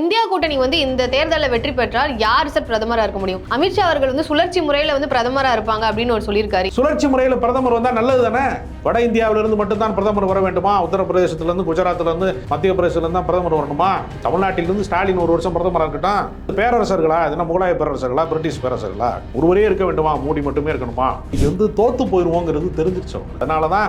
India கூட்டணி வந்து இந்த தேர்தலில் வெற்றி பெற்றால் யார் சார் பிரதமராக இருக்க முடியும்? அமித்ஷா அவர்கள் வந்து சுழற்சி முறையில் வந்து பிரதமராக இருப்பாங்க அப்படின்னு ஒரு சொல்லியிருக்காரு. சுழற்சி முறையில் பிரதமர் வந்தால் நல்லது தானே? வட இந்தியாவிலிருந்து மட்டும்தான் பிரதமர் வர வேண்டுமா? உத்தரப்பிரதேசத்திலிருந்து குஜராத்திலிருந்து மத்திய பிரதேசத்திலிருந்து தான் பிரதமர் வரணுமா? தமிழ்நாட்டிலிருந்து ஸ்டாலின் ஒரு வருஷம் பிரதமராக இருக்கட்டும். பேரரசர்களா? இதுனா முகலாய பேரரசர்களா? பிரிட்டிஷ் பேரரசர்களா? ஒருவரே இருக்க வேண்டுமா? மோடி மட்டுமே இருக்கணுமா? இது வந்து தோத்து போயிருவோங்கிறது தெரிஞ்சிருச்சு அதனால தான்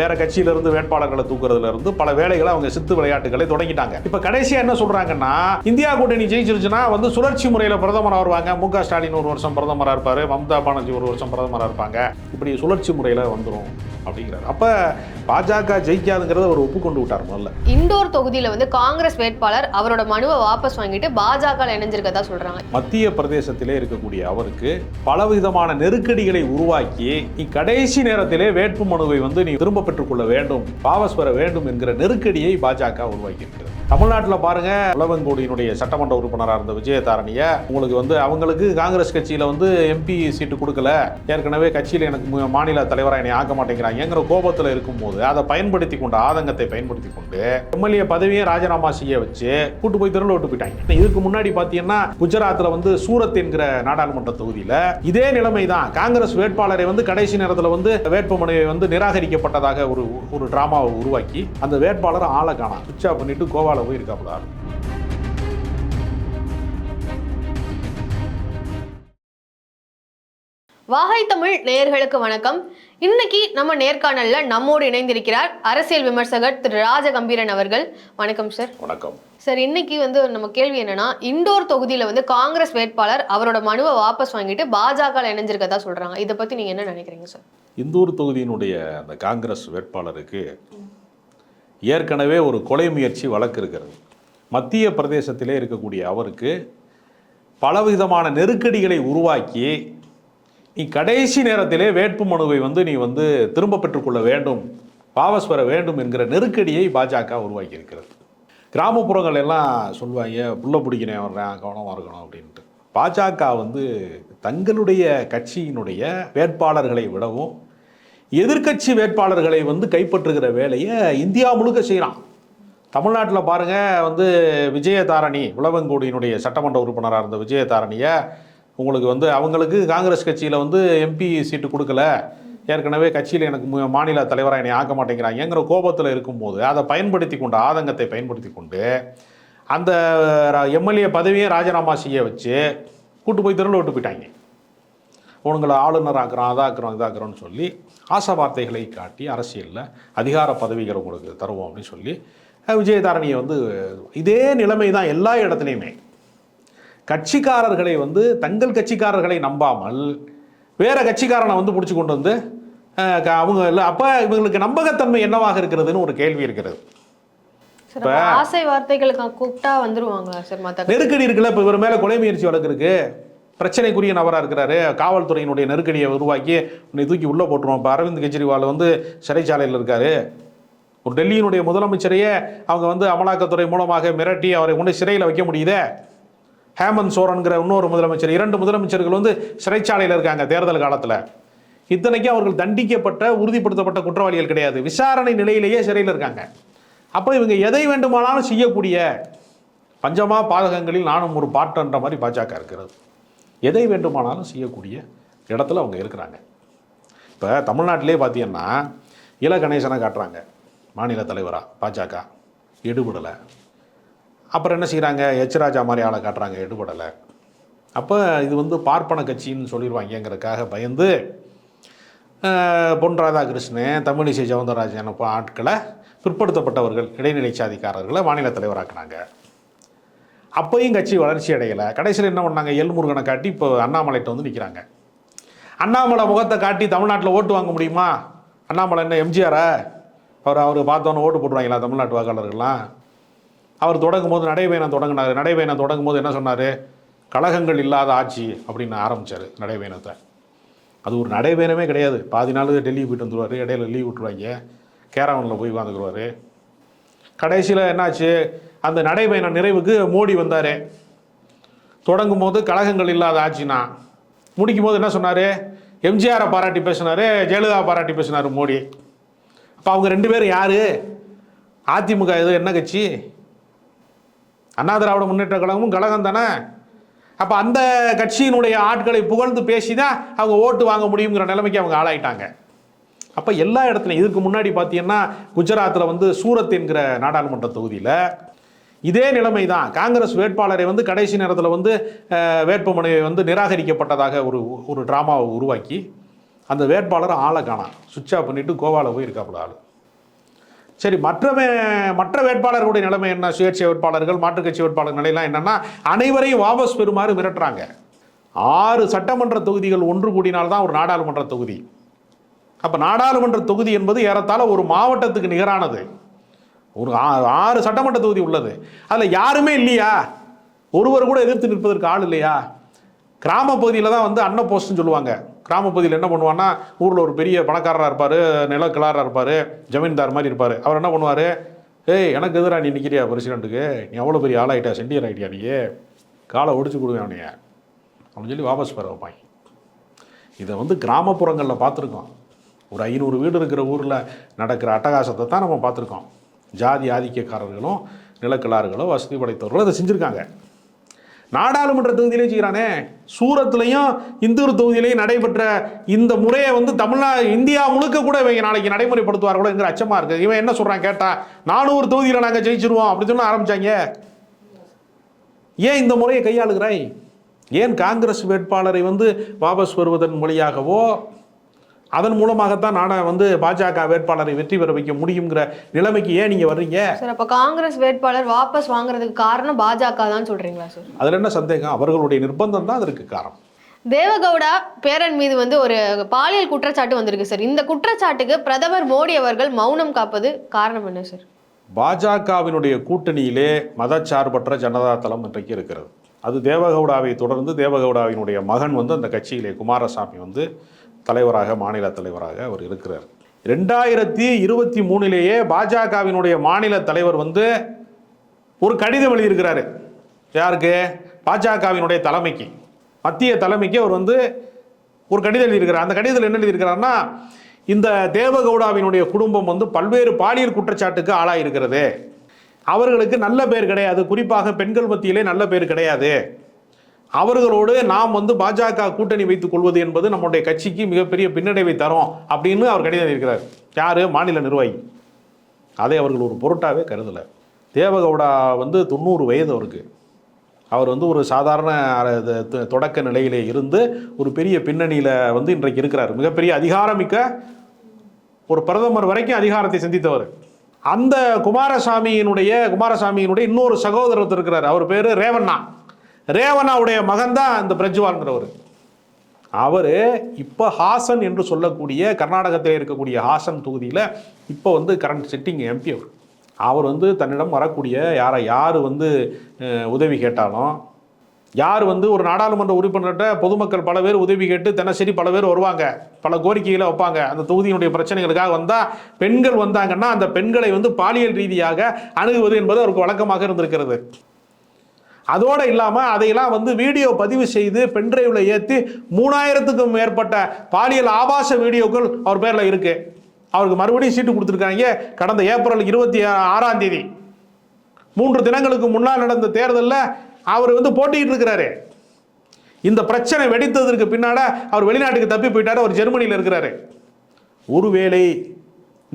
வேற கட்சியிலிருந்து வேட்பாளர்களை தூக்குறதுல இருந்து பல வேலைகளை அவங்க சித்து விளையாட்டுகளை தொடங்கிட்டாங்க. இப்போ கடைசியாக என்ன சொல்றாங்கன்னா இந்தியா கூட்டணி ஜெயிச்சிருச்சுன்னா வந்து சுழற்சி முறையில் பிரதமராக வருவாங்க மு க ஸ்டாலின் ஒரு வருஷம் பிரதமராக இருப்பாரு. மம்தா பானர்ஜி ஒரு வருஷம் பிரதமராக இருப்பாங்க. இப்படி சுழற்சி முறையில் வந்துரும் அப்படிங்கிறார். அப்போ பாஜக ஜெயிக்காதுங்கிறத அவர் ஒப்புக்கொண்டு விட்டார் முதல்ல. இண்டோர் தொகுதியில வந்து காங்கிரஸ் வேட்பாளர் அவரோட மனுவை வாபஸ் வாங்கிட்டு பாஜக இணைஞ்சிருக்கதா சொல்றாங்க. மத்திய பிரதேசத்திலே இருக்கக்கூடிய அவருக்கு பலவிதமான நெருக்கடிகளை உருவாக்கி நீ கடைசி நேரத்திலே வேட்பு மனுவை வந்து நீ திரும்ப பெற்றுக்கொள்ள வேண்டும் வாபஸ் பெற வேண்டும் என்கிற நெருக்கடியை பாஜக உருவாக்கி இருக்கிறது தமிழ்நாட்டில் பாருங்க உளவங்கோடியினுடைய சட்டமன்ற உறுப்பினராக இருந்த விஜயதாரணிய உங்களுக்கு வந்து அவங்களுக்கு காங்கிரஸ் கட்சியில் வந்து எம்பி சீட்டு கொடுக்கல. ஏற்கனவே கட்சியில் எனக்கு மாநில தலைவராக என்னை ஆக்க மாட்டேங்கிறாங்கிற கோபத்தில் இருக்கும்போது அதை பயன்படுத்தி கொண்டு ஆதங்கத்தை பயன்படுத்தி கொண்டு எம்எல்ஏ பதவியை ராஜினாமா செய்ய வச்சு கூட்டு போய் தெருவில் விட்டு போயிட்டாங்க இதுக்கு முன்னாடி பார்த்தீங்கன்னா குஜராத்தில் வந்து சூரத் என்கிற நாடாளுமன்ற தொகுதியில் இதே நிலைமை தான் காங்கிரஸ் வேட்பாளரை வந்து கடைசி நேரத்தில் வந்து வேட்புமனுவை வந்து நிராகரிக்கப்பட்டதாக ஒரு ஒரு டிராமாவை உருவாக்கி அந்த வேட்பாளரை ஆளை காணாம் சுவிட்ச் ஆஃப் பண்ணிட்டு கோவால போய் வாகை தமிழ் நேயர்களுக்கு வணக்கம். இன்னைக்கு நம்ம நேர்காணல்ல நம்மோடு இணைந்திருக்கிறார் அரசியல் விமர்சகர் திரு ராஜகம்பீரன் அவர்கள். வணக்கம் சார் வணக்கம். சார் இன்னைக்கு வந்து நம்ம கேள்வி என்னன்னா இண்டோர் தொகுதியில வந்து காங்கிரஸ் வேட்பாளர் அவரோட மனுவை வாபஸ் வாங்கிட்டு பாஜக இணைஞ்சிருக்கதா சொல்றாங்க. இதை பத்தி நீங்க என்ன நினைக்கிறீங்க சார் இந்தூர் தொகுதியினுடைய அந்த காங்கிரஸ் வேட்பாளருக்கு ஏற்கனவே ஒரு கொலை முயற்சி வழக்கு இருக்கிறது. மத்திய பிரதேசத்திலே இருக்கக்கூடிய அவருக்கு பலவிதமான நெருக்கடிகளை உருவாக்கி நீ கடைசி நேரத்திலே வேட்பு மனுவை வந்து நீ வந்து திரும்ப பெற்றுக்கொள்ள வேண்டும். வாபஸ் பெற வேண்டும் என்கிற நெருக்கடியை பாஜக உருவாக்கி இருக்கிறது. கிராமப்புறங்கள் எல்லாம் சொல்லுவாங்க புள்ள பிடிக்கிறேன் வர்றேன் கவனமாக இருக்கணும் அப்படின்ட்டு. பாஜக வந்து தங்களுடைய கட்சியினுடைய வேட்பாளர்களை விடவும் எதிர்க்கட்சி வேட்பாளர்களை வந்து கைப்பற்றுகிற வேலையை இந்தியா முழுக்க செய்கிறான் தமிழ்நாட்டில் பாருங்க வந்து விஜயதாரணி உழவங்கோடியினுடைய சட்டமன்ற உறுப்பினராக இருந்த விஜயதாரணியை உங்களுக்கு வந்து அவங்களுக்கு காங்கிரஸ் கட்சியில் வந்து எம்பி சீட்டு கொடுக்கல. ஏற்கனவே கட்சியில் எனக்கு மு- மாநில தலைவராக என்னை ஆக்க மாட்டேங்கிறாங்கிற கோபத்தில் இருக்கும்போது அதை பயன்படுத்தி கொண்டு ஆதங்கத்தை பயன்படுத்தி கொண்டு அந்த எம்எல்ஏ பதவியை ராஜினாமா செய்ய வச்சு கூட்டு போய் திரும்ப விட்டு போயிட்டாங்க. உங்களை ஆளுநர் ஆக்குறோம் அதாக்குறோம் இதாக்குறோம்னு சொல்லி ஆசை வார்த்தைகளை காட்டி அரசியலில் அதிகார பதவிகளை உங்களுக்கு தருவோம் அப்படின்னு சொல்லி விஜயதாரணியை வந்து இதே நிலைமை தான் எல்லா இடத்துலையுமே. கட்சிக்காரர்களை வந்து தங்கள் கட்சிக்காரர்களை நம்பாமல் வேற கட்சிக்காரனை வந்து பிடிச்சி கொண்டு வந்து அவங்க இல்லை அப்போ இவங்களுக்கு நம்பகத்தன்மை என்னவாக இருக்கிறதுன்னு ஒரு கேள்வி இருக்கிறது. ஆசை வார்த்தைகளுக்கு கூப்பிட்டா வந்துருவாங்களா சார் மத்த நெருக்கடி இருக்குல்ல இப்போ இவர் மேலே கொலை முயற்சி வழக்கு இருக்கு. பிரச்சனைக்குரிய நபராக இருக்கிறாரு. காவல்துறையினுடைய நெருக்கடியை உருவாக்கி உன்னை தூக்கி உள்ளே போட்டுருவோம். இப்போ அரவிந்த் கெஜ்ரிவால் வந்து சிறைச்சாலையில் இருக்காரு. ஒரு டெல்லியினுடைய முதலமைச்சரையே அவங்க வந்து அமலாக்கத்துறை மூலமாக மிரட்டி அவரை கொண்டு சிறையில் வைக்க முடியுதே? ஹேமந்த் சோரன்கிற இன்னொரு முதலமைச்சர் இரண்டு முதலமைச்சர்கள் வந்து சிறைச்சாலையில் இருக்காங்க தேர்தல் காலத்தில். இத்தனைக்கும் அவர்கள் தண்டிக்கப்பட்ட உறுதிப்படுத்தப்பட்ட குற்றவாளிகள் கிடையாது. விசாரணை நிலையிலேயே சிறையில் இருக்காங்க. அப்போ இவங்க எதை வேண்டுமானாலும் செய்யக்கூடிய பஞ்சமா பாதகங்களில் நானும் ஒரு பாட்டுன்ற மாதிரி பாஜக இருக்கிறது. எதை வேண்டுமானாலும் செய்யக்கூடிய இடத்துல அவங்க இருக்கிறாங்க. இப்போ தமிழ்நாட்டிலே பார்த்தீங்கன்னா இல கணேசனை காட்டுறாங்க. மாநில தலைவராக பாஜக. எடுபடலை. அப்புறம் என்ன செய்கிறாங்க எச் ராஜா மாதிரி ஆளை காட்டுறாங்க எடுபடலை. அப்போ இது வந்து பார்ப்பன கட்சின்னு சொல்லிடுவாங்கங்கிறதுக்காக பயந்து பொன் ராதாகிருஷ்ணன் தமிழிசை சவுந்தரராஜன் அப்போ ஆட்களை பிற்படுத்தப்பட்டவர்கள் இடைநிலை சாதிக்காரர்களை மாநில தலைவராக்குனாங்க. அப்பையும் கட்சி வளர்ச்சி அடையலை. கடைசியில் என்ன பண்ணாங்க? எல்முருகனை காட்டி இப்போ அண்ணாமலைகிட்ட வந்து நிற்கிறாங்க அண்ணாமலை முகத்தை காட்டி தமிழ்நாட்டில் ஓட்டு வாங்க முடியுமா? அண்ணாமலை என்ன எம்ஜிஆரா? அவர் அவர் பார்த்தோன்னே ஓட்டு போட்டுருவாங்களா தமிழ்நாட்டு வாக்காளர்கள்லாம்? அவர் தொடங்கும் போது நடைபயணம் தொடங்கினார். நடைபயணம் தொடங்கும் போது என்ன சொன்னார்? கழகங்கள் இல்லாத ஆட்சி அப்படின்னு ஆரம்பிச்சார் நடைபயணத்தை. அது ஒரு நடைபயணமே கிடையாது. பாதி நாள் டெல்லி போயிட்டு வந்துடுவார் இடையில லீவ் விட்டுருவாங்க. கேரவனில் போய் உட்காந்துக்குருவார் கடைசியில் என்னாச்சு? அந்த நடைபயண நிறைவுக்கு மோடி வந்தார். தொடங்கும் போது கழகங்கள் இல்லாத ஆட்சினா. முடிக்கும் போது என்ன சொன்னார்? எம்ஜிஆரை பாராட்டி பேசினார் ஜெயலலிதா பாராட்டி பேசினார் மோடி. அப்போ அவங்க ரெண்டு பேரும் யார்? அதிமுக இது என்ன கட்சி? அண்ணா திராவிட முன்னேற்ற கழகமும் கழகம் தானே? அப்போ அந்த கட்சியினுடைய ஆட்களை புகழ்ந்து பேசி தான் அவங்க ஓட்டு வாங்க முடியுங்கிற நிலைமைக்கு அவங்க ஆளாயிட்டாங்க. அப்போ எல்லா இடத்துலையும் இதுக்கு முன்னாடி பார்த்தீங்கன்னா குஜராத்தில் வந்து சூரத் என்கிற நாடாளுமன்ற தொகுதியில் இதே நிலைமை தான் காங்கிரஸ் வேட்பாளரை வந்து கடைசி நேரத்தில் வந்து வேட்புமனையை வந்து நிராகரிக்கப்பட்டதாக ஒரு ஒரு ட்ராமாவை உருவாக்கி அந்த வேட்பாளர் ஆளை காணாம் சுவிட்ச் ஆஃப் பண்ணிட்டு கோவாவில் போய் இருக்காப்புல ஆள். சரி மற்ற மற்ற வேட்பாளர்களுடைய நிலைமை என்ன? சுயேட்சை வேட்பாளர்கள் மாற்றுக்கட்சி வேட்பாளர் நிலையெல்லாம் என்னென்னா அனைவரையும் வாபஸ் பெறுமாறு மிரட்டுறாங்க. ஆறு சட்டமன்ற தொகுதிகள் ஒன்று கூடினால்தான் ஒரு நாடாளுமன்ற தொகுதி. அப்போ நாடாளுமன்ற தொகுதி என்பது ஏறத்தாழ ஒரு மாவட்டத்துக்கு நிகரானது. ஒரு ஆறு சட்டமன்ற தொகுதி உள்ளது. அதில் யாருமே இல்லையா? ஒருவர் கூட எதிர்த்து நிற்பதற்கு ஆள் இல்லையா? கிராம பகுதியில் தான் வந்து அன்ன போஸ்ட்னு சொல்லுவாங்க. கிராமப்பகுதியில் என்ன பண்ணுவான்னா ஊரில் ஒரு பெரிய பணக்காரராக இருப்பார் நிலக்கிழாராக இருப்பார் ஜமீன்தார் மாதிரி இருப்பார். அவர் என்ன பண்ணுவார்? ஏய் எனக்கு எதிராக நீ நிற்கிறியா பிரசிடண்ட்டுக்கு நீ அவ்வளோ பெரிய ஆளாயிட்டா சென்டியர் ஆகிட்டியா நீ? காலை ஒடிச்சு கொடுவேன் அவனைய. அப்படின்னு சொல்லி வாபஸ் பெற வைப்பாங்க. இதை வந்து கிராமப்புறங்களில் பார்த்துருக்கோம். ஒரு ஐநூறு வீடு இருக்கிற ஊரில் நடக்கிற அட்டகாசத்தை தான் நம்ம பார்த்துருக்கோம். ஜாதி ஆதிக்கக்காரர்களும் நிலக்கிழார்களும் வசதி படைத்தவர்களும் அதை செஞ்சுருக்காங்க. நாடாளுமன்ற தொகுதியிலே செய்கிறானே சூரத்துலையும் இந்தூர் தொகுதியிலையும் நடைபெற்ற இந்த முறையை வந்து தமிழ்நா இந்தியா முழுக்க கூட இவங்க நாளைக்கு நடைமுறைப்படுத்துவார்களோ என்கிற அச்சமாக இருக்குது இவன் என்ன சொல்கிறான் கேட்டா நானூறு தொகுதியில் நாங்கள் ஜெயிச்சிருவோம் அப்படின்னு சொல்ல ஆரம்பித்தாங்க ஏன் இந்த முறையை கையாளுகிறாய்? ஏன் காங்கிரஸ் வேட்பாளரை வந்து வாபஸ் வருவதன் மொழியாகவோ அதன் மூலமாகத்தான் நாட வந்து பாஜக வேட்பாளரை வெற்றி பெற வைக்க முடியுங்கிற நிலைமைக்கு ஏன் நீங்கள் வர்றீங்க? சார் அப்ப காங்கிரஸ் வேட்பாளர் வாபஸ் வாங்குறதுக்கு காரணம் பாஜக தான் சொல்றீங்களா சார்? அதில் என்ன சந்தேகம்? அவர்களுடைய நிர்பந்தம் தான் அதற்கு காரணம். தேவகவுடா பேரன் மீது வந்து ஒரு பாலியல் குற்றச்சாட்டு வந்திருக்கு சார். இந்த குற்றச்சாட்டுக்கு பிரதமர் மோடி அவர்கள் மௌனம் காப்பது காரணம் என்ன சார்? பாஜகவினுடைய கூட்டணியிலே மதச்சார்பற்ற ஜனதா தளம் இன்றைக்கு இருக்கிறது. அது தேவகவுடாவை தொடர்ந்து தேவகவுடாவினுடைய மகன் வந்து அந்த கட்சியிலே குமாரசாமி வந்து தலைவராக மாநில தலைவராக அவர் இருக்கிறார். ரெண்டாயிரத்தி இருபத்தி மூணிலேயே பாஜகவினுடைய மாநில தலைவர் வந்து ஒரு கடிதம் எழுதியிருக்கிறாரு. யாருக்கு? பாஜகவினுடைய தலைமைக்கு. மத்திய தலைமைக்கு அவர் வந்து ஒரு கடிதம் எழுதியிருக்கிறார். அந்த கடிதத்தில் என்ன எழுதியிருக்கிறாருன்னா இந்த தேவகவுடாவினுடைய குடும்பம் வந்து பல்வேறு பாலியல் குற்றச்சாட்டுக்கு ஆளாயிருக்கிறது. அவர்களுக்கு நல்ல பேர் கிடையாது. குறிப்பாக பெண்கள் மத்தியிலே நல்ல பேர் கிடையாது. அவர்களோடு நாம் வந்து பாஜக கூட்டணி வைத்துக் கொள்வது என்பது நம்முடைய கட்சிக்கு மிகப்பெரிய பின்னடைவை தரும் அப்படின்னு அவர் கடிதம் இருக்கிறார் யாரு? மாநில நிர்வாகி. அதை அவர்கள் ஒரு பொருட்டாவே கருதலை. தேவகவுடா வந்து தொண்ணூறு வயது அவருக்கு. அவர் வந்து ஒரு சாதாரண தொடக்க நிலையிலே இருந்து ஒரு பெரிய பின்னணியில் வந்து இன்றைக்கு இருக்கிறார். மிகப்பெரிய அதிகாரமிக்க ஒரு பிரதமர் வரைக்கும் அதிகாரத்தை சிந்தித்தவர். அந்த குமாரசாமியினுடைய குமாரசாமியினுடைய இன்னொரு சகோதரர் இருக்கிறார். அவர் பேர் ரேவண்ணா. ரேவனாவுடைய மகன் தான் இந்த பிரஜ்வால்ங்கிறவர். அவர் இப்போ ஹாசன் என்று சொல்லக்கூடிய கர்நாடகத்தில் இருக்கக்கூடிய ஹாசன் தொகுதியில் இப்போ வந்து கரண்ட் சிட்டிங் எம்பி அவர். அவர் வந்து தன்னிடம் வரக்கூடிய யாரை யார் வந்து உதவி கேட்டாலும் யார் வந்து ஒரு நாடாளுமன்ற உறுப்பினர்கிட்ட பொதுமக்கள் பல பேர் உதவி கேட்டு தினசரி பல பேர் வருவாங்க பல கோரிக்கைகளை வைப்பாங்க. அந்த தொகுதியினுடைய பிரச்சனைகளுக்காக வந்தால் பெண்கள் வந்தாங்கன்னா அந்த பெண்களை வந்து பாலியல் ரீதியாக அணுகுவது என்பது அவருக்கு வழக்கமாக இருந்திருக்கிறது. அதோடு இல்லாமல் அதையெல்லாம் வந்து வீடியோ பதிவு செய்து பென்ட்ரைவில் ஏற்றி மூணாயிரத்துக்கும் மேற்பட்ட பாலியல் ஆபாச வீடியோக்கள் அவர் பேரில் இருக்கு. அவருக்கு மறுபடியும் சீட்டு கொடுத்துருக்காங்க. கடந்த ஏப்ரல் இருபத்தி ஆறாம் தேதி. மூன்று தினங்களுக்கு முன்னால் நடந்த தேர்தலில் அவர் வந்து போட்டிக்கிட்டு இருக்கிறாரு. இந்த பிரச்சனை வெடித்ததற்கு பின்னால அவர் வெளிநாட்டுக்கு தப்பி போயிட்டாரு. அவர் ஜெர்மனியில் இருக்கிறாரு. ஒருவேளை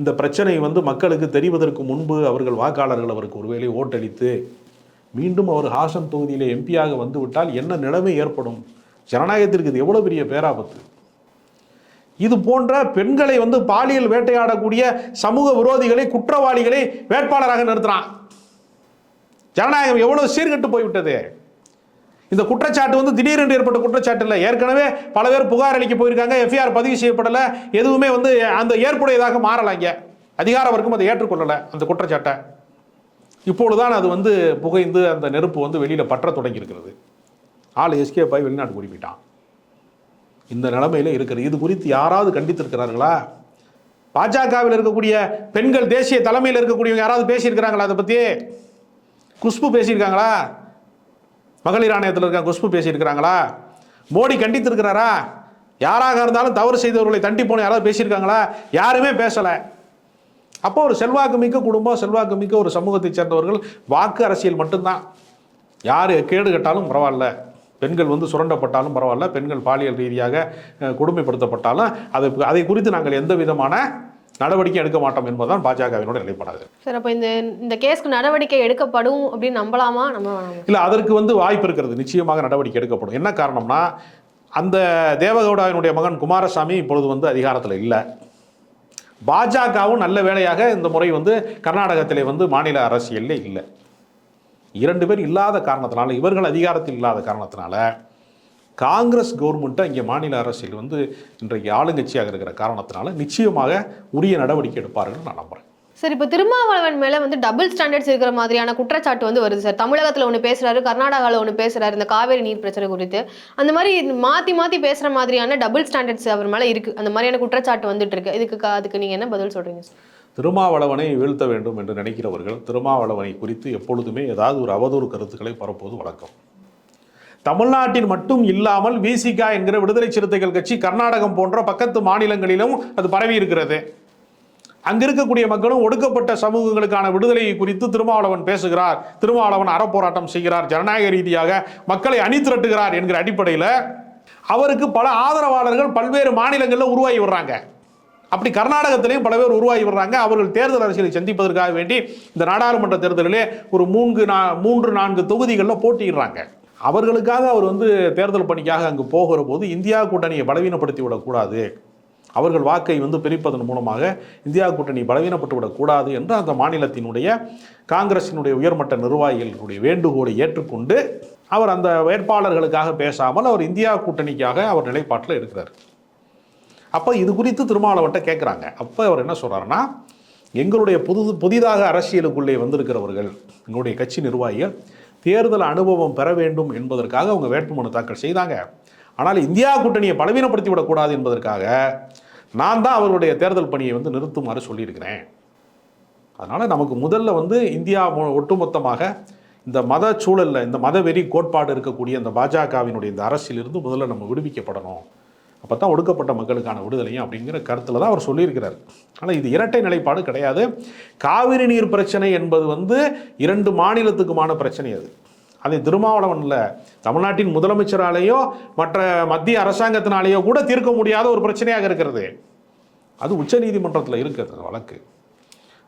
இந்த பிரச்சனை வந்து மக்களுக்கு தெரிவதற்கு முன்பு அவர்கள் வாக்காளர்கள் அவருக்கு ஒருவேளை ஓட்டளித்து மீண்டும் அவர் ஹாசன் தொகுதியிலே எம்பியாக வந்துவிட்டால் என்ன நிலைமை ஏற்படும்? ஜனநாயகத்திற்கு இது எவ்வளோ பெரிய பேராபத்து? இது போன்ற பெண்களை வந்து பாலியல் வேட்டையாடக்கூடிய சமூக விரோதிகளை குற்றவாளிகளை வேட்பாளராக நிறுத்துறான். ஜனநாயகம் எவ்வளோ சீர்கெட்டு போய்விட்டது? இந்த குற்றச்சாட்டு வந்து திடீரென்று ஏற்பட்ட குற்றச்சாட்டு இல்லை. ஏற்கனவே பல பேர் புகார் அளிக்க போயிருக்காங்க. எஃப்ஐஆர் பதிவு செய்யப்படலை. எதுவுமே வந்து அந்த ஏற்புடையதாக மாறலாங்க இங்கே அதிகார வர்க்கம் அதை ஏற்றுக்கொள்ளலை அந்த குற்றச்சாட்டை. இப்பொழுதுதான் அது வந்து புகைந்து அந்த நெருப்பு வந்து வெளியில் பற்ற தொடங்கியிருக்கிறது. ஆள் எஸ்கேப் பாய் வெளிநாட்டு குறிப்பிட்டான் இந்த நிலைமையில் இருக்கிறது. இது குறித்து யாராவது கண்டித்திருக்கிறார்களா? பாஜகவில் இருக்கக்கூடிய பெண்கள் தேசிய தலைமையில் இருக்கக்கூடியவங்க யாராவது பேசியிருக்கிறாங்களா அதை பற்றி குஷ்பு பேசியிருக்காங்களா? மகளிர் ஆணையத்தில் இருக்க குஷ்பு பேசியிருக்கிறாங்களா? மோடி கண்டித்திருக்கிறாரா? யாராக இருந்தாலும் தவறு செய்தவர்களை தண்டி போன யாராவது பேசியிருக்காங்களா? யாருமே பேசலை. அப்போ ஒரு செல்வாக்கு மிக்க குடும்பம் செல்வாக்கு மிக்க ஒரு சமூகத்தைச் சேர்ந்தவர்கள் வாக்கு அரசியல் மட்டும்தான். யார் கேடு கட்டாலும் பரவாயில்ல. பெண்கள் வந்து சுரண்டப்பட்டாலும் பரவாயில்ல. பெண்கள் பாலியல் ரீதியாக கொடுமைப்படுத்தப்பட்டாலும் அதை அதை குறித்து நாங்கள் எந்த விதமான நடவடிக்கை எடுக்க மாட்டோம் என்பதுதான் பாஜகவினோட நிலைப்பாடாக சார் அப்போ இந்த இந்த கேஸ்க்கு நடவடிக்கை எடுக்கப்படும் அப்படின்னு நம்பலாமா? நம்ப வேணாமா இல்லை அதற்கு வந்து வாய்ப்பு இருக்கிறது. நிச்சயமாக நடவடிக்கை எடுக்கப்படும். என்ன காரணம்னா அந்த தேவகவுடாவினுடைய மகன் குமாரசாமி இப்பொழுது வந்து அதிகாரத்தில் இல்லை. பாஜகவும் நல்ல வேலையாக இந்த முறை வந்து கர்நாடகத்திலே வந்து மாநில அரசியலில் இல்லை. இரண்டு பேர் இல்லாத காரணத்தினால இவர்கள் அதிகாரத்தில் இல்லாத காரணத்தினால காங்கிரஸ் கவர்மெண்ட்டை இங்கே மாநில அரசியல் வந்து இன்றைக்கு ஆளுங்கட்சியாக இருக்கிற காரணத்தினால நிச்சயமாக உரிய நடவடிக்கை எடுப்பார்கள் நான் நம்புகிறேன் சார் இப்போ திருமாவளவன் மேலே வந்து டபுள் ஸ்டாண்டர்ட்ஸ் இருக்கிற மாதிரியான குற்றச்சாட்டு வந்து வருது சார். தமிழகத்தில் ஒன்று பேசுகிறாரு கர்நாடகாவில் ஒன்று பேசுகிறாரு இந்த காவேரி நீர் பிரச்சனை குறித்து. அந்த மாதிரி மாற்றி மாற்றி பேசுகிற மாதிரியான டபுள் ஸ்டாண்டர்ட்ஸ் அவர் மேலே இருக்குது அந்த மாதிரியான குற்றச்சாட்டு வந்துட்டு இருக்கு. இதுக்கு அதுக்கு நீங்கள் என்ன பதில் சொல்கிறீங்க சார்? திருமாவளவனை வீழ்த்த வேண்டும் என்று நினைக்கிறவர்கள் திருமாவளவனை குறித்து எப்பொழுதுமே ஏதாவது ஒரு அவதூறு கருத்துக்களை பரப்புவது வழக்கம். தமிழ்நாட்டில் மட்டும் இல்லாமல் விசிகா என்கிற விடுதலை சிறுத்தைகள் கட்சி கர்நாடகம் போன்ற பக்கத்து மாநிலங்களிலும் அது பரவி இருக்கிறது அங்க இருக்கக்கூடிய மக்களும் ஒடுக்கப்பட்ட சமூகங்களுக்கான விடுதலை குறித்து திருமாவளவன் பேசுகிறார். திருமாவளவன் அறப்போராட்டம் செய்கிறார். ஜனநாயக ரீதியாக மக்களை அணி திரட்டுகிறார் என்கிற அடிப்படையில் அவருக்கு பல ஆதரவாளர்கள் பல்வேறு மாநிலங்களில் உருவாகி வர்றாங்க. அப்படி கர்நாடகத்திலையும் பல பேர் உருவாகி வர்றாங்க. அவர்கள் தேர்தல் அரசியலை சந்திப்பதற்காக வேண்டி இந்த நாடாளுமன்ற தேர்தலிலே ஒரு மூன்று நா மூன்று நான்கு தொகுதிகளில் போட்டியிடுறாங்க. அவர்களுக்காக அவர் வந்து தேர்தல் பணிக்காக அங்கு போகிற போது இந்தியா கூட்டணியை பலவீனப்படுத்தி விடக்கூடாது. அவர்கள் வாக்கை வந்து பிரிப்பதன் மூலமாக இந்தியா கூட்டணி பலவீனப்பட்டு விடக்கூடாது என்று அந்த மாநிலத்தினுடைய காங்கிரசினுடைய உயர்மட்ட நிர்வாகிகளுடைய வேண்டுகோளை ஏற்றுக்கொண்டு அவர் அந்த வேட்பாளர்களுக்காக பேசாமல் அவர் இந்தியா கூட்டணிக்காக அவர் நிலைப்பாட்டில் இருக்கிறார். அப்போ இது குறித்து திருமாவளவன்ட்ட கேட்குறாங்க. அப்போ அவர் என்ன சொல்கிறாருன்னா எங்களுடைய புது புதிதாக அரசியலுக்குள்ளே வந்திருக்கிறவர்கள் எங்களுடைய கட்சி நிர்வாகிகள் தேர்தல் அனுபவம் பெற வேண்டும் என்பதற்காக அவங்க வேட்புமனு தாக்கல் செய்தாங்க. ஆனால் இந்தியா கூட்டணியை பலவீனப்படுத்தி விடக்கூடாது என்பதற்காக நான் தான் அவர்களுடைய தேர்தல் பணியை வந்து நிறுத்துமாறு சொல்லியிருக்கிறேன். அதனால் நமக்கு முதல்ல வந்து இந்தியா ஒட்டுமொத்தமாக இந்த மத சூழலில் இந்த மத வெறி கோட்பாடு இருக்கக்கூடிய இந்த பாஜகவினுடைய இந்த அரசியலிருந்து முதல்ல நம்ம விடுவிக்கப்படணும். அப்போ தான் ஒடுக்கப்பட்ட மக்களுக்கான விடுதலையும் அப்படிங்கிற கருத்தில் தான் அவர் சொல்லியிருக்கிறார். ஆனால் இது இரட்டை நிலைப்பாடு கிடையாது. காவிரி நீர் பிரச்சனை என்பது வந்து இரண்டு மாநிலத்துக்குமான பிரச்சனை அது. அதை திருமாவளவனில். தமிழ்நாட்டின் முதலமைச்சராலேயோ மற்ற மத்திய அரசாங்கத்தினாலேயோ கூட தீர்க்க முடியாத ஒரு பிரச்சனையாக இருக்கிறது. அது உச்சநீதிமன்றத்தில் இருக்கிறது வழக்கு.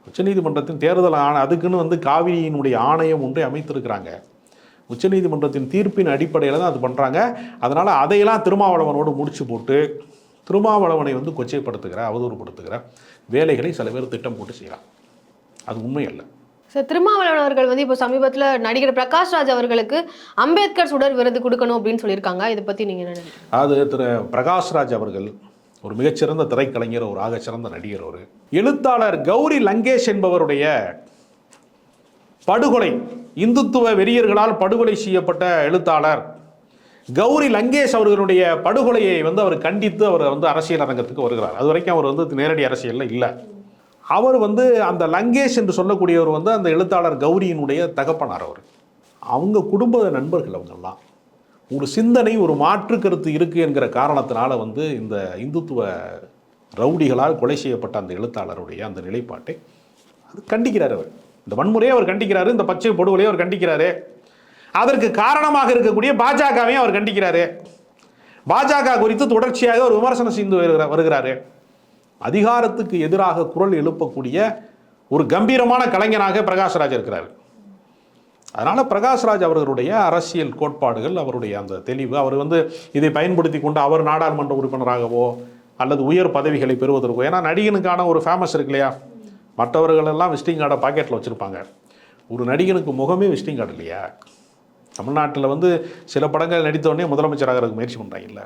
உச்சநீதிமன்றத்தின் தேர்தல் ஆணை அதுக்குன்னு வந்து காவிரியினுடைய ஆணையம் ஒன்றை அமைத்திருக்கிறாங்க. உச்சநீதிமன்றத்தின் தீர்ப்பின் அடிப்படையில் தான் அது பண்ணுறாங்க அதனால் அதையெல்லாம் திருமாவளவனோடு முடிச்சு போட்டு திருமாவளவனை வந்து கொச்சைப்படுத்துகிற அவதூறுப்படுத்துகிற வேலைகளை சில பேர் திட்டம் போட்டு செய்யலாம். அது உண்மை அல்ல. சார் திருமாவளவன் அவர்கள் வந்து இப்போ சமீபத்தில் நடிகர் பிரகாஷ் ராஜ் அவர்களுக்கு அம்பேத்கர் சுடர் விருது கொடுக்கணும் அப்படின்னு சொல்லியிருக்காங்க. இதை பற்றி நீங்கள் என்ன நினைக்கிறீங்க? அதாவது திரு பிரகாஷ்ராஜ் அவர்கள் ஒரு மிகச்சிறந்த திரைக்கலைஞர் ஒரு ஆகச்சிறந்த நடிகர் ஒரு எழுத்தாளர் கௌரி லங்கேஷ் என்பவருடைய படுகொலை இந்துத்துவ வெறியர்களால் படுகொலை செய்யப்பட்ட எழுத்தாளர் கௌரி லங்கேஷ் அவர்களுடைய படுகொலையை வந்து அவர் கண்டித்து அவர் வந்து அரசியல் அரங்கத்துக்கு வருகிறார். அது வரைக்கும் அவர் வந்து நேரடி அரசியலில் இல்லை. அவர் வந்து அந்த லங்கேஷ் என்று சொல்லக்கூடியவர் வந்து அந்த எழுத்தாளர் கௌரியினுடைய தகப்பனார் அவர். அவங்க குடும்ப நண்பர்கள் அவங்கெல்லாம். ஒரு சிந்தனை ஒரு மாற்று கருத்து இருக்கு என்கிற காரணத்தினால வந்து இந்த இந்துத்துவ ரவுடிகளால் கொலை செய்யப்பட்ட அந்த எழுத்தாளருடைய அந்த நிலைப்பாட்டை அது கண்டிக்கிறார் அவர். இந்த வன்முறையை அவர் கண்டிக்கிறாரு இந்த பச்சை படுகொலையை அவர் கண்டிக்கிறாரு. அதற்கு காரணமாக இருக்கக்கூடிய பாஜகவையும் அவர் கண்டிக்கிறாரு. பாஜக குறித்து தொடர்ச்சியாக ஒரு விமர்சனம் செய்து வருகிறார் வருகிறாரு. அதிகாரத்துக்கு எதிராக குரல் எழுப்பக்கூடிய ஒரு கம்பீரமான கலைஞனாக பிரகாஷ்ராஜ் இருக்கிறார். அதனால் பிரகாஷ்ராஜ் அவர்களுடைய அரசியல் கோட்பாடுகள் அவருடைய அந்த தெளிவு அவர் வந்து இதை பயன்படுத்தி கொண்டு அவர் நாடாளுமன்ற உறுப்பினராகவோ அல்லது உயர் பதவிகளை பெறுவதற்கோ ஏன்னா நடிகனுக்கான ஒரு ஃபேமஸ் இருக்கு இல்லையா? மற்றவர்களெல்லாம் விசிட்டிங் கார்டை பாக்கெட்டில் வச்சுருப்பாங்க. ஒரு நடிகனுக்கு முகமே விசிட்டிங் கார்டு இல்லையா? தமிழ்நாட்டில் வந்து சில படங்கள் நடித்த உடனே முதலமைச்சராகிறதுக்கு முயற்சி பண்ணுறாங்கல்ல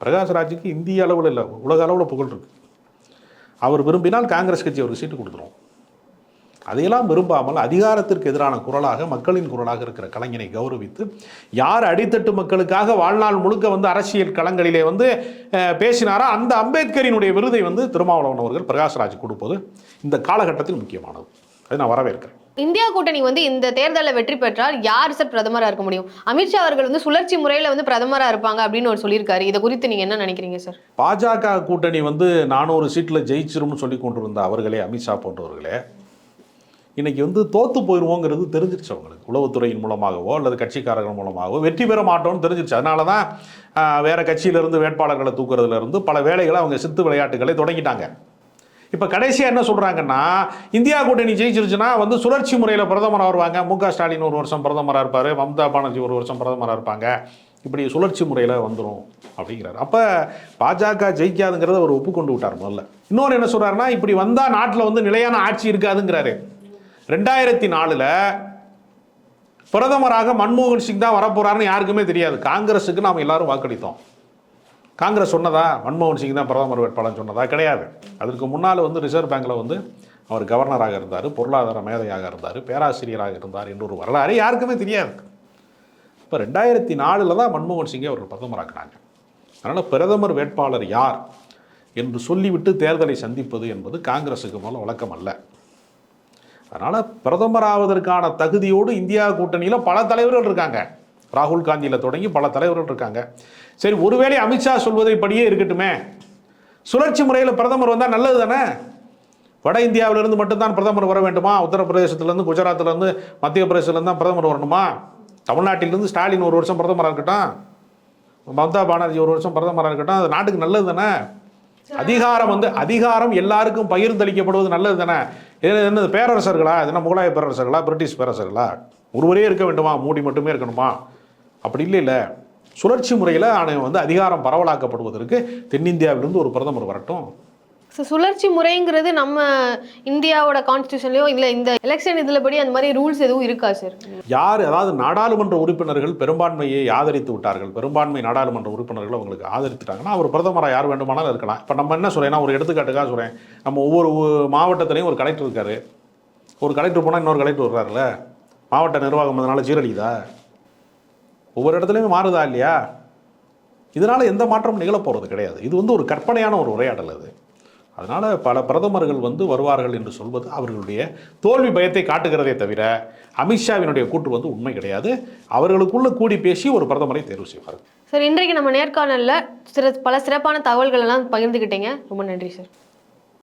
பிரகாஷ்ராஜுக்கு இந்திய அளவில் இல்லை உலக அளவில் புகழ் இருக்குது அவர் விரும்பினால் காங்கிரஸ் கட்சி அவருக்கு சீட்டு கொடுத்துரும். அதையெல்லாம் விரும்பாமல் அதிகாரத்திற்கு எதிரான குரலாக மக்களின் குரலாக இருக்கிற கலைஞனை கௌரவித்து யார் அடித்தட்டு மக்களுக்காக வாழ்நாள் முழுக்க வந்து அரசியல் களங்களிலே வந்து பேசினாரோ? அந்த அம்பேத்கரினுடைய விருதை வந்து திருமாவளவன் அவர்கள் பிரகாஷ்ராஜ் கொடுப்பது இந்த காலகட்டத்தில் முக்கியமானது. அதை நான் வரவேற்கிறேன். இந்தியா கூட்டணி வந்து இந்த தேர்தலில் வெற்றி பெற்றால் யார் சார் பிரதமராக இருக்க முடியும்? அமித்ஷா அவர்கள் வந்து சுழற்சி முறையில் வந்து பிரதமராக இருப்பாங்க அப்படின்னு ஒரு சொல்லியிருக்காரு. இதை குறித்து நீங்கள் என்ன நினைக்கிறீங்க சார்? பாஜக கூட்டணி வந்து நானூறு சீட்டில் ஜெயிச்சிரும்னு சொல்லி கொண்டிருந்த அவர்களே அமித்ஷா போன்றவர்களே இன்னைக்கு வந்து தோத்து போயிடுவோங்கிறது தெரிஞ்சிருச்சு அவங்களுக்கு. உளவுத்துறையின் மூலமாகவோ அல்லது கட்சிக்காரர்கள் மூலமாகவோ வெற்றி பெற மாட்டோம்னு தெரிஞ்சிருச்சு. அதனால தான் வேறு கட்சியிலிருந்து வேட்பாளர்களை தூக்குறதுலேருந்து பல வேலைகளை அவங்க சித்து விளையாட்டுகளை தொடங்கிட்டாங்க. இப்போ கடைசியாக என்ன சொல்கிறாங்கன்னா இந்தியா கூட்டணி ஜெயிச்சிருச்சுன்னா வந்து சுழற்சி முறையில் பிரதமராக வருவாங்க மு க ஸ்டாலின் ஒரு வருஷம் பிரதமராக இருப்பார். மம்தா பானர்ஜி ஒரு வருஷம் பிரதமராக இருப்பாங்க. இப்படி சுழற்சி முறையில் வந்துடும் அப்படிங்கிறாரு. அப்போ பாஜக ஜெயிக்காதுங்கிறத அவர் ஒப்புக்கொண்டு விட்டார் முதல்ல. இன்னொன்று என்ன சொல்கிறாருன்னா இப்படி வந்தால் நாட்டில் வந்து நிலையான ஆட்சி இருக்காதுங்கிறாரு. ரெண்டாயிரத்தி நாலில் பிரதமராக மன்மோகன் சிங் தான் வரப்போறாருன்னு யாருக்குமே தெரியாது. காங்கிரஸுக்கு நாம் எல்லாரும் வாக்களித்தோம். காங்கிரஸ் சொன்னதா? மன்மோகன் சிங் தான் பிரதமர் வேட்பாளர் சொன்னதா? கிடையாது. அதற்கு முன்னால் வந்து ரிசர்வ் பேங்க்கில் வந்து அவர் கவர்னராக இருந்தார் பொருளாதார மேதையாக இருந்தார் பேராசிரியராக இருந்தார் என்ற ஒரு வரலாறு யாருக்குமே தெரியாது. இப்போ ரெண்டாயிரத்தி நாலில் தான் மன்மோகன் சிங்கை அவர்கள் பிரதமராக்குனாங்க. அதனால் பிரதமர் வேட்பாளர் யார் என்று சொல்லிவிட்டு தேர்தலை சந்திப்பது என்பது காங்கிரஸுக்கு மேலே வழக்கம் அல்ல. அதனால் பிரதமராவதற்கான தகுதியோடு இந்தியா கூட்டணியில் பல தலைவர்கள் இருக்காங்க. ராகுல் காந்தியில் தொடங்கி பல தலைவர்கள் இருக்காங்க. சரி ஒருவேளை அமித்ஷா சொல்வதைப்படியே இருக்கட்டுமே? சுழற்சி முறையில் பிரதமர் வந்தால் நல்லது தானே? வட இந்தியாவிலிருந்து மட்டும்தான் பிரதமர் வர வேண்டுமா? உத்தரப்பிரதேசத்துலேருந்து குஜராத்லேருந்து மத்திய பிரதேசத்துலேருந்து தான் பிரதமர் வரணுமா? தமிழ்நாட்டிலேருந்து ஸ்டாலின் ஒரு வருஷம் பிரதமராக இருக்கட்டும். மம்தா பானர்ஜி ஒரு வருஷம் பிரதமராக இருக்கட்டும். அது நாட்டுக்கு நல்லது தானே? அதிகாரம் வந்து அதிகாரம் எல்லாருக்கும் பகிர்ந்தளிக்கப்படுவது நல்லது தானே? இது என்னது பேரரசர்களா? இது என்ன முகலாய பேரரசர்களா? பிரிட்டிஷ் பேரரசர்களா? ஒருவரே இருக்க வேண்டுமா? மூடி மட்டுமே இருக்கணுமா? அப்படி இல்லை இல்லை. சுழற்சி முறையில் வந்து அதிகாரம் பரவலாக்கப்படுவதற்கு தென்னிந்தியாவிலிருந்து ஒரு பிரதமர் வரட்டும். ஸோ சுழற்சி முறைங்கிறது நம்ம இந்தியாவோட கான்ஸ்டியூஷன்லயோ இல்லை இந்த எலெக்ஷன் இதில் படி அந்த மாதிரி ரூல்ஸ் எதுவும் இருக்கா சார் யார் அதாவது நாடாளுமன்ற உறுப்பினர்கள் பெரும்பான்மையை ஆதரித்து விட்டார்கள். பெரும்பான்மை நாடாளுமன்ற உறுப்பினர்கள் அவங்களுக்கு ஆதரித்துட்டாங்கன்னா அவர் பிரதமராக யார் வேண்டுமானாலும் இருக்கலாம். இப்போ நம்ம என்ன சொல்றேன்னா ஒரு எடுத்துக்காட்டுக்காக சொல்கிறேன் நம்ம ஒவ்வொரு மாவட்டத்திலையும் ஒரு கலெக்டர் இருக்காரு. ஒரு கலெக்டர் போனால் இன்னொரு கலெக்டர் வர்றாருல மாவட்ட நிர்வாகம் அதனால சீரழிதா ஒவ்வொரு இடத்துலையுமே மாறுதா இல்லையா? இதனால் எந்த மாற்றமும் நிகழப்போகிறது கிடையாது. இது வந்து ஒரு கற்பனையான ஒரு உரையாடல் அது. அதனால் பல பிரதமர்கள் வந்து வருவார்கள் என்று சொல்வது அவர்களுடைய தோல்வி பயத்தை காட்டுகிறதே தவிர அமித்ஷாவினுடைய கூட்டு வந்து உண்மை கிடையாது. அவர்களுக்குள்ள கூடி பேசி ஒரு பிரதமரை தேர்வு செய்வார்கள் சார் இன்றைக்கு நம்ம நேர்காணலில் சிற பல சிறப்பான தகவல்கள் எல்லாம் பகிர்ந்துக்கிட்டீங்க ரொம்ப நன்றி சார்.